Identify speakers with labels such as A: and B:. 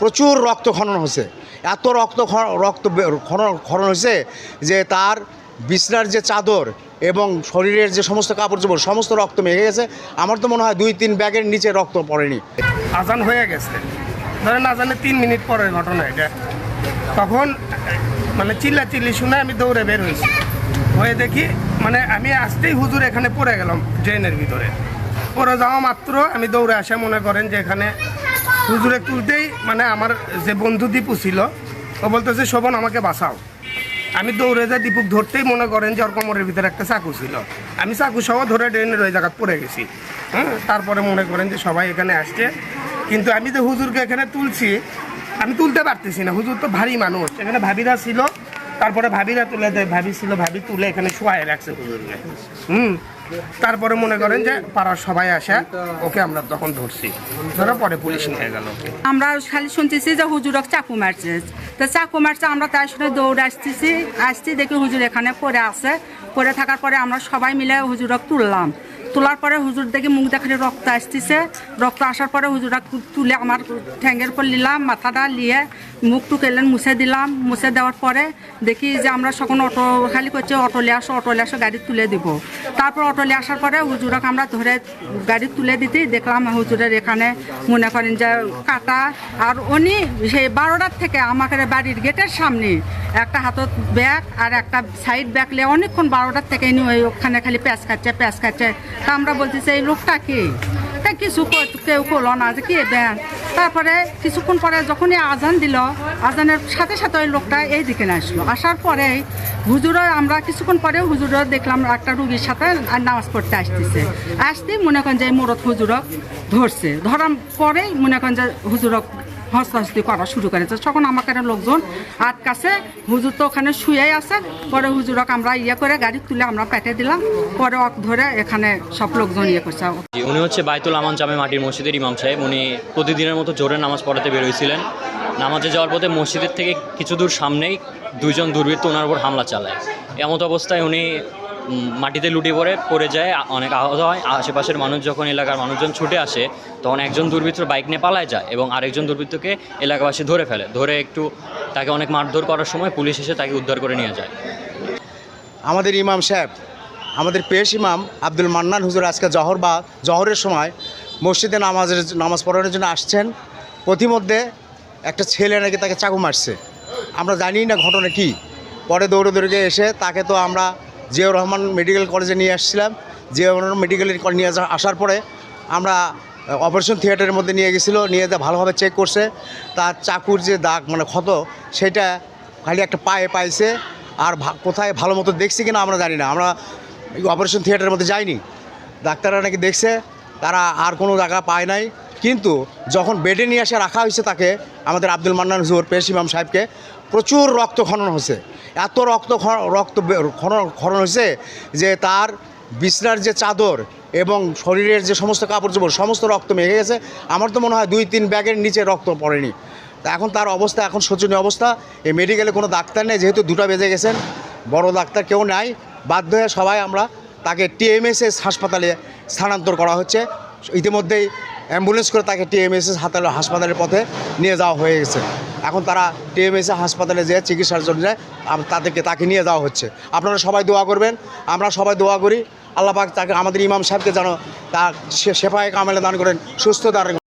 A: প্রচুর রক্ত খনন হয়েছে। এত রক্ত রক্ত খনন খনন হয়েছে যে তার বিছনার যে চাদর এবং শরীরের যে সমস্ত কাপড় চোপড়, সমস্ত রক্ত মেঘে গেছে। আমার তো মনে হয় দুই তিন ব্যাগের নিচে রক্ত পড়েনি।
B: আজান হয়ে গেছে। ধরেন আজানে তিন মিনিট পরের ঘটনা এটা। তখন মানে চিল্লা চিল্লি শুনে আমি দৌড়ে বের হয়েছি। হয়ে দেখি মানে আমি আসতেই হুজুর এখানে পড়ে গেলাম ড্রেনের ভিতরে। পড়ে যাওয়া মাত্র আমি দৌড়ে আসা মনে করেন যে এখানে হুজুরে তুলতেই মানে আমার যে বন্ধু দীপু ছিল, ও বলতেছে, শোভন, আমাকে বাঁচাও। আমি দৌড়ে যাই, দীপুক ধরতেই মনে করেন যে ওর কোমরের ভিতরে একটা চাকু ছিল। আমি চাকু সহ ধরে ড্রেনের ওই জায়গায় পড়ে গেছি। হ্যাঁ তারপরে মনে করেন যে সবাই এখানে আসছে। কিন্তু আমি যে হুজুরকে এখানে তুলছি, আমি তুলতে পারতেছি না। হুজুর তো ভারী মানুষ। এখানে ভাবিরা ছিল তারপরে ভাবিরা তুলে দেয় ভাবি ছিল ভাবি তুলে এখানে শোয়ায় রাখছে। হুম, তারপরে মনে করেন যে পাড়ার সবাই আসা, ওকে আমরা তখন ধরছি। ধরে পরে পুলিশ নিয়ে গেল
C: আমরা খালি শুনতেছি যে হুজুরক চাকু মারছে। তো চাকু মারছে, আমরা তাই শুনে দৌড়ে আসতেছি, আসছি, দেখি হুজুর এখানে পড়ে আছে। পড়ে থাকার পরে আমরা সবাই মিলে হুজুরক তুললাম। তোলার পরে হুজুর দেখি মুখ দেখালে রক্ত আসতেছে। রক্ত আসার পরে হুজুরা তুলে আমার ঠ্যাঙ্গের উপর নিলাম, মাথাটা নিয়ে মুখ টুক এলেন, মুছে দিলাম। মুছে দেওয়ার পরে দেখি যে আমরা সকল অটো খালি করছে, অটো নিয়ে আসো, অটো নিয়ে আসো, গাড়ি তুলে দিব। তারপর অটো নিয়ে আসার পরে হুজুরক আমরা ধরে গাড়ি তুলে দিতে দেখলাম, হুজুরের এখানে মনে করেন যে কাটা। আর উনি সেই বারোটার থেকে আমাকে বাড়ির গেটের সামনে একটা হাতত ব্যাগ আর একটা সাইড ব্যাগ নিয়ে অনেকক্ষণ বারোটার থেকে ওখানে খালি প্যাঁচ খাচ্ছে প্যাঁচ খাচ্ছে। তা আমরা বলতেছি, এই লোকটা কি? কিছু কেউ করল না যে কি ব্যাগ তারপরে কিছুক্ষণ পরে যখনই আজান দিল, আজানের সাথে সাথে ওই লোকটা এই দিকে আসলো। আসার পরে হুজুর আমরা কিছুক্ষণ পরে হুজুর দেখলাম একটা রুগীর সাথে নামাজ পড়তে আসতেছে। আসতেই মনে করেন যে মোরত হুজুরক ধরছে। ধরার পরেই মনে করেন যে হুজুরক হস্তাহস্তি করা শুরু করেছে। তখন আমাকে লোকজন আটকাছে, হুজুর তো ওখানে শুয়েই আছে। পরে হুজুরক আমরা ইয়ে করে গাড়ি তুলে আমরা পেটে দিলাম। পরে ওকে ধরে এখানে সব লোকজন ইয়ে করছে।
D: উনি হচ্ছে বাইতুল আমান জামে মাটির মসজিদের ইমাম সাহেব। উনি প্রতিদিনের মতো জোরে নামাজ পড়াতে বেরোয়ছিলেন নামাজে যাওয়ার পথে মসজিদের থেকে কিছু দূর সামনেই দুইজন দুর্বৃত্ত ওনার উপর হামলা চালায়। এমত অবস্থায় উনি মাটিতে লুটে পড়ে পড়ে যায় অনেক আহত হয়। আশেপাশের মানুষ যখন এলাকার মানুষজন ছুটে আসে, তখন একজন দুর্বৃত্ত বাইক নিয়ে পালায় যায় এবং আরেকজন দুর্বৃত্তকে এলাকাবাসী ধরে ফেলে। ধরে একটু তাকে অনেক মারধর করার সময় পুলিশ এসে তাকে উদ্ধার করে নিয়ে যায়।
A: আমাদের ইমাম সাহেব, আমাদের পেশ ইমাম আব্দুল মান্নান হুজুর আজকে জহর বা জহরের সময় মসজিদে নামাজের নামাজ পড়ানোর জন্য আসছেন। প্রতিমধ্যে একটা ছেলে নাকি তাকে চাকু মারছে। আমরা জানি না ঘটনা কি। পরে দৌড়ে দৌড়ে এসে তাকে তো আমরা জিয়াউর রহমান মেডিকেল কলেজে নিয়ে আসছিলাম। জিয়াউর রহমান মেডিকেল নিয়ে আসা- আসার পরে আমরা অপারেশন থিয়েটারের মধ্যে নিয়ে গেছিল, নিয়ে ভালোভাবে চেক করছে। তার চাকুর যে দাগ মানে ক্ষত, সেটা খালি একটা পায়ে পাইছে। আর কোথায় ভালো মতো দেখছি কিনা আমরা জানি না। আমরা অপারেশন থিয়েটারের মধ্যে যাইনি। ডাক্তাররা নাকি দেখছে। তারা আর কোনো জায়গা পায় নাই। কিন্তু যখন বেডে নিয়ে এসে রাখা হয়েছে তাকে, আমাদের আব্দুল মান্নান হুজুর, পেশ ইমাম সাহেবকে, প্রচুর রক্ত খনন হয়েছে। এত রক্ত রক্ত খনন খনন হয়েছে যে তার বিছনার যে চাদর এবং শরীরের যে সমস্ত কাপড় চোপড়, সমস্ত রক্ত মেঘে গেছে। আমার তো মনে হয় দুই তিন ব্যাগের নিচে রক্ত পড়েনি। তা এখন তার অবস্থা, এখন শোচনীয় অবস্থা। এই মেডিকেলে কোনো ডাক্তার নেই, যেহেতু দুটো বেজে গেছেন, বড় ডাক্তার কেউ নাই। বাধ্য হয়ে সবাই আমরা তাকে টিএমএসএস হাসপাতালে স্থানান্তর করা হচ্ছে। ইতিমধ্যেই অ্যাম্বুলেন্স করে তাকে টিএমএসএস হাতালে হাসপাতালের পথে নিয়ে যাওয়া হয়ে গেছে। এখন তারা টিএমএসএ হাসপাতালে যেয়ে চিকিৎসার জন্য তাদেরকে তাকে নিয়ে যাওয়া হচ্ছে। আপনারা সবাই দোয়া করবেন। আমরা সবাই দোয়া করি। আল্লাহ পাক তাকে আমাদের ইমাম সাহেবকে যেন তার সেফায় কামেলে দান করেন সুস্থ দান